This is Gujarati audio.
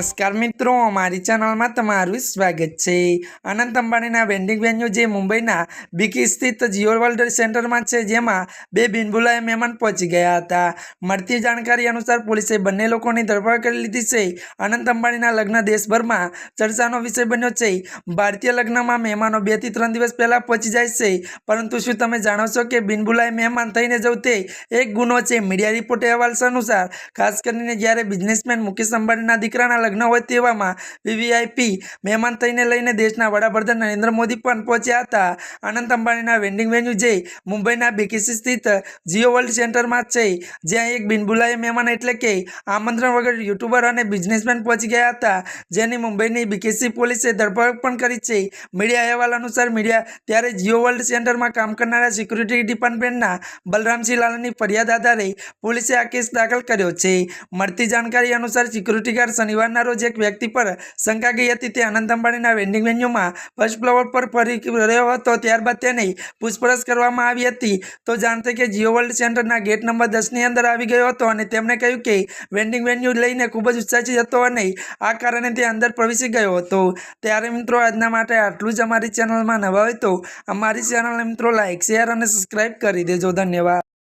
નમસ્કાર મિત્રો, અમારી ચેનલમાં તમારું સ્વાગત છે. અનંત અંબાણીના વેન્ડિંગ વેન્યુ જે મુંબઈના બીકી સ્થિત જીઓ વર્લ્ડ સેન્ટરમાં છે, જેમાં બે બિનભુલાએ મહેમાન પહોંચી ગયા હતા. મળતી જાણકારી અનુસાર પોલીસે બંને લોકોની ધરપકડ કરી લીધી છે. અનંત અંબાણીના લગ્ન દેશભરમાં ચર્ચાનો વિષય બન્યો છે. ભારતીય લગ્નમાં મહેમાનો બેથી ત્રણ દિવસ પહેલાં પહોંચી જાય છે. પરંતુ શું તમે જાણો છો કે બિનબુલાય મહેમાન થઈને જવું તે એક ગુનો છે? મીડિયા રિપોર્ટ અહેવાલ અનુસાર, ખાસ કરીને જ્યારે બિઝનેસમેન મુકેશ અંબાણીના દીકરાના લગ્ન હોય તેવામાં વીવીઆઈપી મહેમાન થઈને લઈને દેશના વડાપ્રધાન નરેન્દ્ર મોદી પણ પહોંચ્યા હતા. અનંત અંબાણીના વેન્ડિંગ વેન્યુ જે મુંબઈના બીકેસી સ્થિત જીઓ વર્લ્ડ સેન્ટરમાં છે જ્યાં એક બિનબુલાએ મહેમાન એટલે કે આમંત્રણ વગર યુટ્યુબર અને બિઝનેસમેન પહોંચી ગયા હતા. જેની મુંબઈની બીકેસી પોલીસે ધરપકડ પણ કરી છે. મીડિયા અહેવાલ અનુસાર મીડિયા ત્યારે જીઓ વર્લ્ડ સેન્ટરમાં કામ કરનારા સિક્યુરિટી ડિપાર્ટમેન્ટના બલરામસિંહ લાલાની ફરિયાદ આધારે પોલીસે આ કેસ દાખલ કર્યો છે. મળતી જાણકારી અનુસાર સિક્યુરિટી ગાર્ડ શનિવારના રોજ એક વ્યક્તિ પર શંકા ગઈ હતી. તે અનંત અંબાણીના વેન્ડિંગ વેન્યુમાં ફર્સ્ટ ફ્લોર પર ફરી રહ્યો હતો. ત્યારબાદ તેની પૂછપરછ કરવામાં આવી હતી. તો જાણતે કે જીઓ વર્લ્ડ સેન્ટરના ગેટ નંબર દસની અંદર આવી ગયો હતો અને તેમણે કહ્યું કે વેન્ડિંગ વેન્યુ લઈને ખૂબ જ ઉત્સાહિત હતો અને આ કારણે તે અંદર પ્રવેશી ગયો હતો. ત્યારે મિત્રો આજના માટે આટલું જ અમારી ચેનલમાં નવા હોય તો અમારી ચેનલ મિત્રો લાઇક શેર અને સબસ્ક્રાઈબ કરી દેજો. ધન્યવાદ.